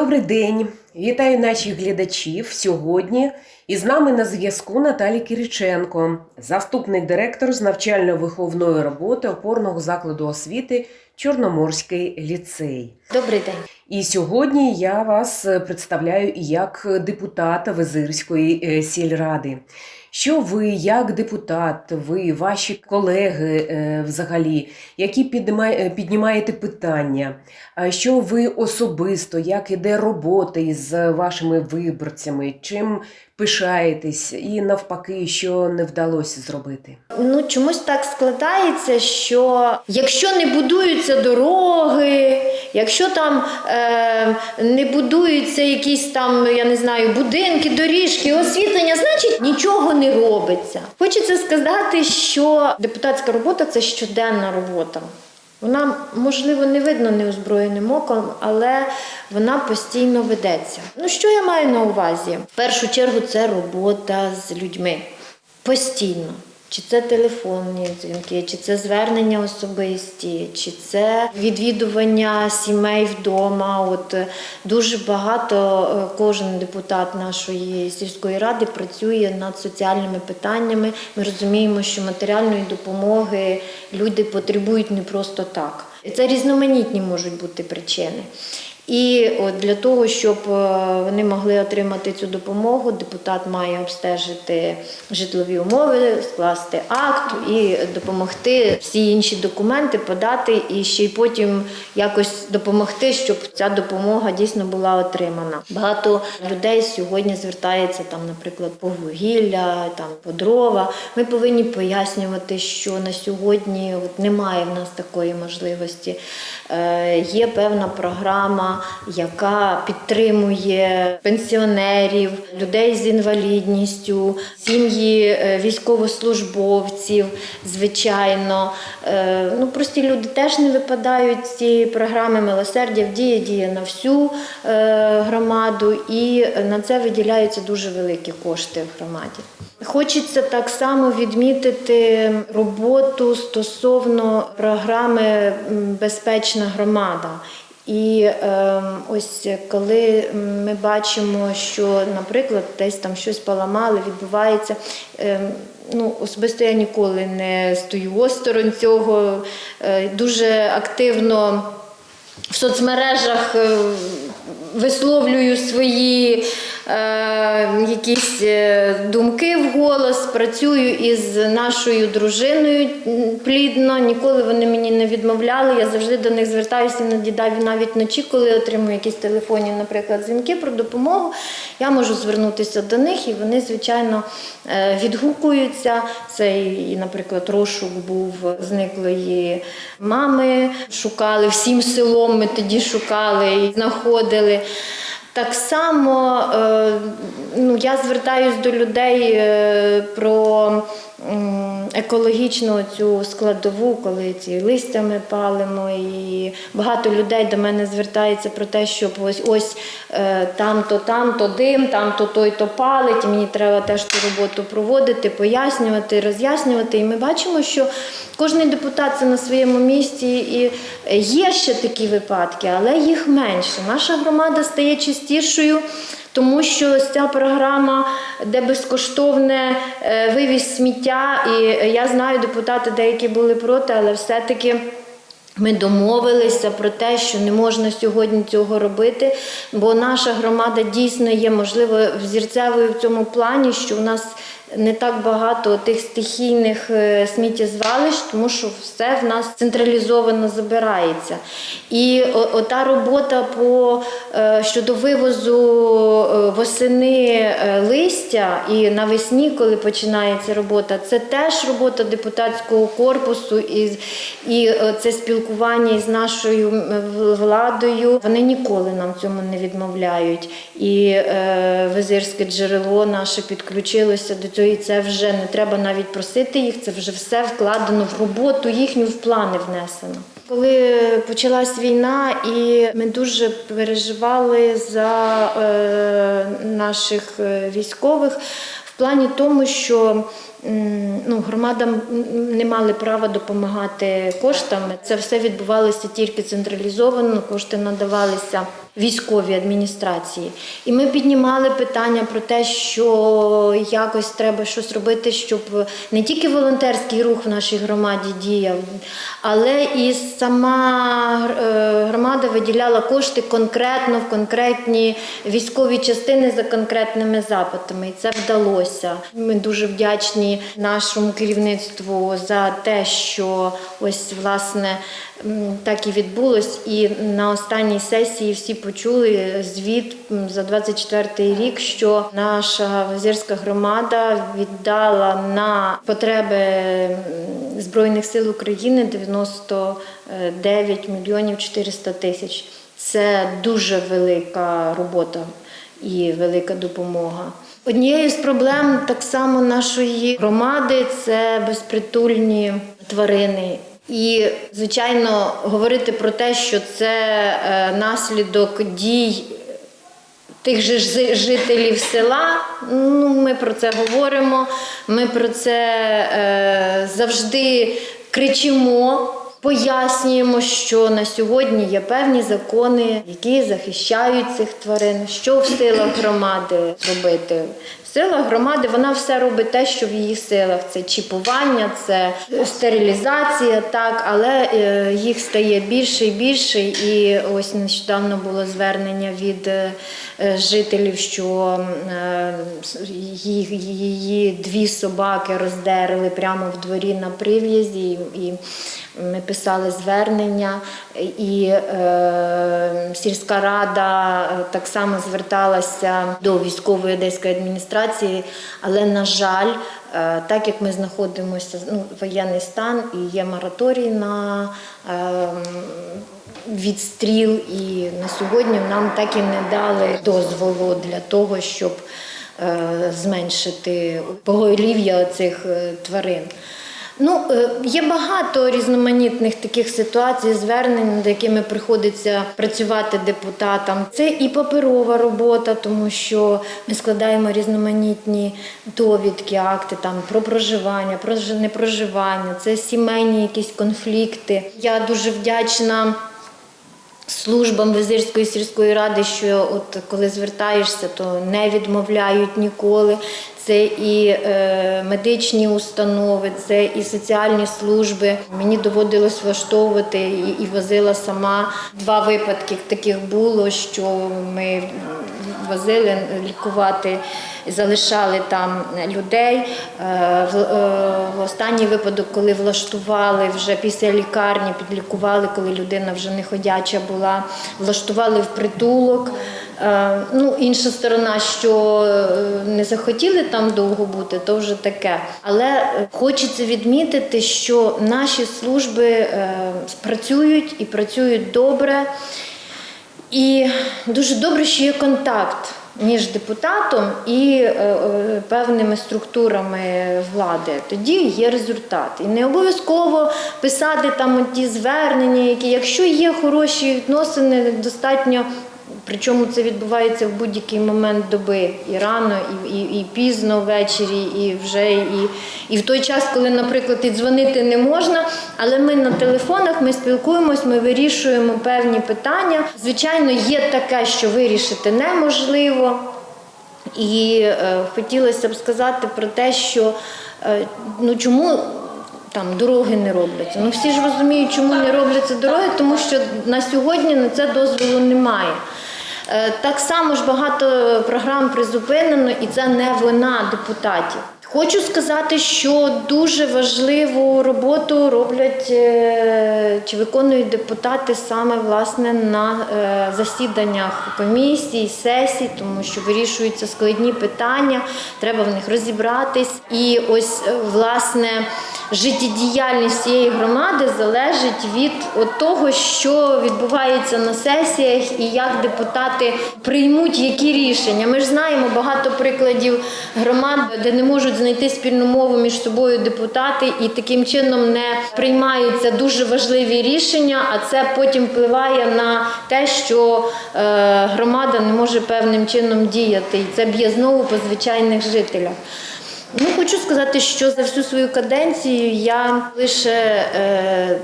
Добрий день! Вітаю наших глядачів сьогодні. Із нами на зв'язку Наталія Кириченко, заступник директора з навчально-виховної роботи опорного закладу освіти Чорноморський ліцей. Добрий день. І сьогодні я вас представляю як депутата Визирської е, сільради. Що ви, як депутат, ви, ваші колеги е, взагалі, які е, піднімаєте питання, що ви особисто, як іде робота із вашими виборцями, чим пишаєтесь, і навпаки, що не вдалося зробити? Ну чомусь так складається, що якщо не будуються дороги, якщо там е, не будуються якісь там, я не знаю, будинки, доріжки, освітлення, значить нічого не робиться. Хочеться сказати, що депутатська робота це щоденна робота. Вона, можливо, не видно неозброєним оком, але вона постійно ведеться. Ну, що я маю на увазі? В першу чергу це робота з людьми. Постійно. Чи це телефонні дзвінки, чи це звернення особисті, чи це відвідування сімей вдома. От е, дуже багато е, кожен депутат нашої сільської ради працює над соціальними питаннями. Ми розуміємо, що матеріальної допомоги люди потребують не просто так. Це різноманітні можуть бути причини. І от для того, щоб е, вони могли отримати цю допомогу, депутат має обстежити житлові умови, скласти акт і допомогти всі інші документи подати, і ще й потім якось допомогти, щоб ця допомога дійсно була отримана. Багато людей сьогодні звертається там, наприклад, по вугілля, там по дрова. Ми повинні пояснювати, що на сьогодні от немає в нас такої можливості. Е, Є певна програма, яка підтримує пенсіонерів, людей з інвалідністю, сім'ї е, військовослужбовців, звичайно. Е, Ну, прості люди теж не випадають цієї програми. Милосердя діє діє на всю е, громаду, і на це виділяються дуже великі кошти в громаді. Хочеться так само відмітити роботу стосовно програми Безпечна громада. І е, ось коли ми бачимо, що, наприклад, десь там щось поламали, відбувається. Е, ну, особисто я ніколи не стою осторонь цього. Е, дуже активно в соцмережах е, висловлюю свої якісь е, думки вголос, працюю із нашою дружиною плідно. Ніколи вони мені не відмовляли. Я завжди до них звертаюся іноді дав- навіть вночі, коли отримую якісь телефонні, наприклад, дзвінки про допомогу. Я можу звернутися до них, і вони, звичайно, е, відгукуються. Це і, наприклад, розшук був зниклої мами. Шукали всім селом. Ми тоді шукали і знаходили. Так само е, ну, я звертаюсь до людей е, про екологічну цю складову, коли ці листя ми палимо. І багато людей до мене звертається про те, щоб ось ось е, там-то, там-то дим, там-то той-то палить. і Мені треба теж ту роботу проводити, пояснювати, роз'яснювати. І ми бачимо, що кожен депутат це на своєму місці, і є ще такі випадки, але їх менше. Наша громада стає чистішою. Тому що ця програма, де безкоштовне е, вивіз сміття, і я знаю, депутати деякі були проти, але все-таки. Ми домовилися про те, що не можна сьогодні цього робити, бо наша громада дійсно є, можливо, взірцевою в цьому плані, що у нас не так багато тих стихійних е, сміттєзвалищ, тому що все в нас централізовано забирається. І ота робота по, е, щодо вивозу е, восени листя і навесні, коли починається робота, це теж робота депутатського корпусу і, і це спілкування із нашою владою. Вони ніколи нам цьому не відмовляють. І е, визирське джерело наше підключилося до цього, і це вже не треба навіть просити їх, це вже все вкладено в роботу їхню, в плани внесено. Коли почалась війна, і ми дуже переживали за е, наших е, військових в плані тому, що ну, громадам не мали права допомагати коштами. Це все відбувалося тільки централізовано, кошти надавалися військовій адміністрації. І ми піднімали питання про те, що якось треба щось робити, щоб не тільки волонтерський рух в нашій громаді діяв, але і сама е, громада виділяла кошти конкретно в конкретні військові частини за конкретними запитами. І це вдалося. Ми дуже вдячні нашому керівництву за те, що ось власне так і відбулось. І на останній сесії всі почули звіт за 24 рік, що наша вазірська громада віддала на потреби Збройних сил України 99 мільйонів 400 тисяч. Це дуже велика робота і велика допомога. Однією з проблем так само нашої громади це безпритульні тварини. І, звичайно, говорити про те, що це е, наслідок дій тих же жителів села. Ну, ми про це говоримо. Ми про це е, завжди кричимо. Пояснюємо, що на сьогодні є певні закони, які захищають цих тварин. Що в силах громади зробити? В силах громади вона все робить те, що в її силах. Це чіпування, це стерилізація, так, але е, їх стає більше і більше. І ось нещодавно було звернення від е, жителів, що е, її дві собаки роздерли прямо в дворі на прив'язі. І ми писали звернення, і е, сільська рада е, так само зверталася до військової одеської адміністрації, але, на жаль, е, так як ми знаходимося, ну, воєнний стан і є мораторій на е, відстріл, і на сьогодні нам так і не дали дозволу для того, щоб е, зменшити поголів'я цих е, тварин. Ну, е, є багато різноманітних таких ситуацій, звернень, над якими приходиться працювати депутатам. Це і паперова робота, тому що ми складаємо різноманітні довідки, акти там про проживання, про непроживання, це сімейні якісь конфлікти. Я дуже вдячна службам Визирської сільської ради, що от коли звертаєшся, то не відмовляють ніколи. Це і е, медичні установи, це і соціальні служби. Мені доводилось влаштовувати і, возила сама. Два випадки таких було, що ми возили лікувати, залишали там людей. Е, е, в останній випадок, коли влаштували вже після лікарні, підлікували, коли людина вже не ходяча була, влаштували в притулок. Е, Ну, інша сторона, що е, не захотіли там довго бути, то вже таке. Але е, хочеться відмітити, що наші служби працюють і працюють добре. І дуже добре, що є контакт між депутатом і певними структурами влади. Тоді є результат. І не обов'язково писати там ті звернення, які, якщо є хороші відносини, достатньо. Причому це відбувається в будь-який момент доби і рано, і, і, і пізно ввечері, і вже і, і в той час, коли, наприклад, і дзвонити не можна. Але ми на телефонах ми спілкуємось, ми вирішуємо певні питання. Звичайно, є таке, що вирішити неможливо. І е, хотілося б сказати про те, що е, ну чому там дороги не робляться. Ну всі ж розуміють, чому не робляться дороги, тому що на сьогодні на це дозволу немає. Е, Так само ж багато програм призупинено, і це не вина депутатів. Хочу сказати, що дуже важливу роботу роблять е, чи виконують депутати саме власне на е, засіданнях комісій, сесій, тому що вирішуються складні питання, треба в них розібратись. І ось власне життєдіяльність цієї громади залежить від того, що відбувається на сесіях і як депутати приймуть які рішення. Ми ж знаємо багато прикладів громад, де не можуть знайти спільну мову між собою депутати, і таким чином не приймаються дуже важливі рішення. А це потім впливає на те, що е, громада не може певним чином діяти, і це б'є знову по звичайних жителях. Ну, хочу сказати, що за всю свою каденцію я лише е,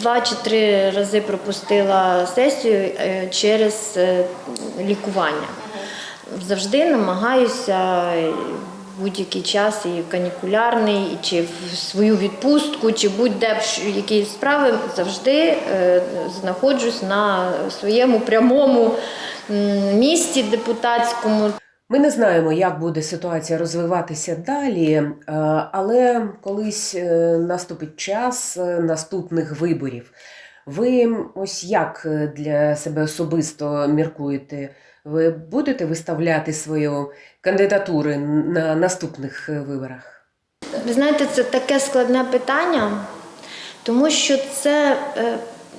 два чи три рази пропустила сесію е, через е, лікування. Завжди намагаюся в будь-який час і канікулярний, і чи в свою відпустку, чи будь-де якісь справи, завжди е, знаходжусь на своєму прямому місці депутатському. Ми не знаємо, як буде ситуація розвиватися далі, е, але колись е, наступить час е, наступних виборів. Ви ось як для себе особисто міркуєте? Ви будете виставляти свою кандидатуру на наступних виборах? Ви знаєте, це таке складне питання, тому що це,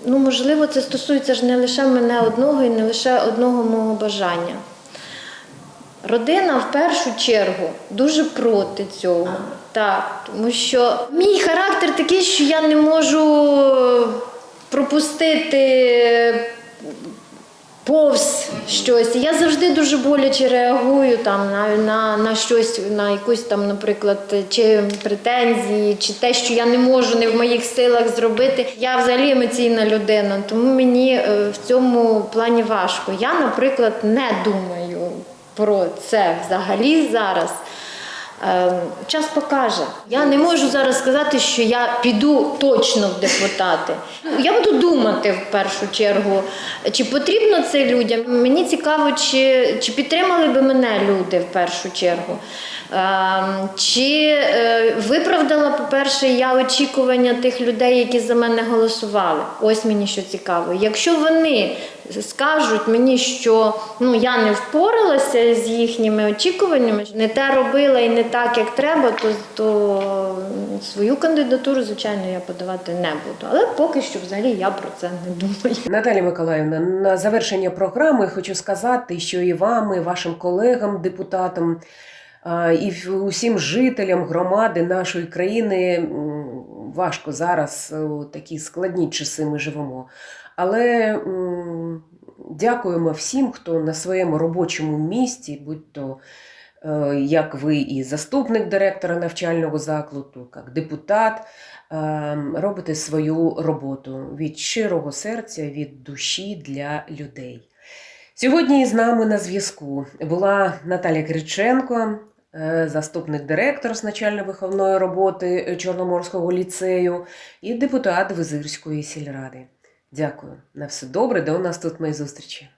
ну можливо, це стосується ж не лише мене одного і не лише одного мого бажання. Родина в першу чергу дуже проти цього. Так, тому що мій характер такий, що я не можу пропустити повз щось. Я завжди дуже боляче реагую там на, на, на щось, на якусь там, наприклад, чи претензії, чи те, що я не можу, не в моїх силах зробити. Я взагалі емоційна людина, тому мені е, в цьому плані важко. Я, наприклад, не думаю про це взагалі зараз. Ем, Час покаже. Я не можу зараз сказати, що я піду точно в депутати. Я буду думати в першу чергу, чи потрібно це людям. Мені цікаво, чи, чи підтримали би мене люди в першу чергу. Ем, Чи е, виправдала, по-перше, я очікування тих людей, які за мене голосували. Ось мені що цікаво. Якщо вони скажуть мені, що ну я не впоралася з їхніми очікуваннями, не те робила і не так, як треба, то, то свою кандидатуру, звичайно, я подавати не буду. Але поки що взагалі я про це не думаю. Наталі Миколаївна, на завершення програми хочу сказати, що і вам, і вашим колегам, депутатам, і усім жителям громади нашої країни важко зараз у такі складні часи ми живемо. Але дякуємо всім, хто на своєму робочому місці, будь то е, як ви і заступник директора навчального закладу, як депутат, е, робите свою роботу від щирого серця, від душі для людей. Сьогодні з нами на зв'язку була Наталя Криченко, е, заступник директора з начально-виховної роботи Чорноморського ліцею і депутат Визирської сільради. Дякую. На все добре, до у нас тут мої зустрічі.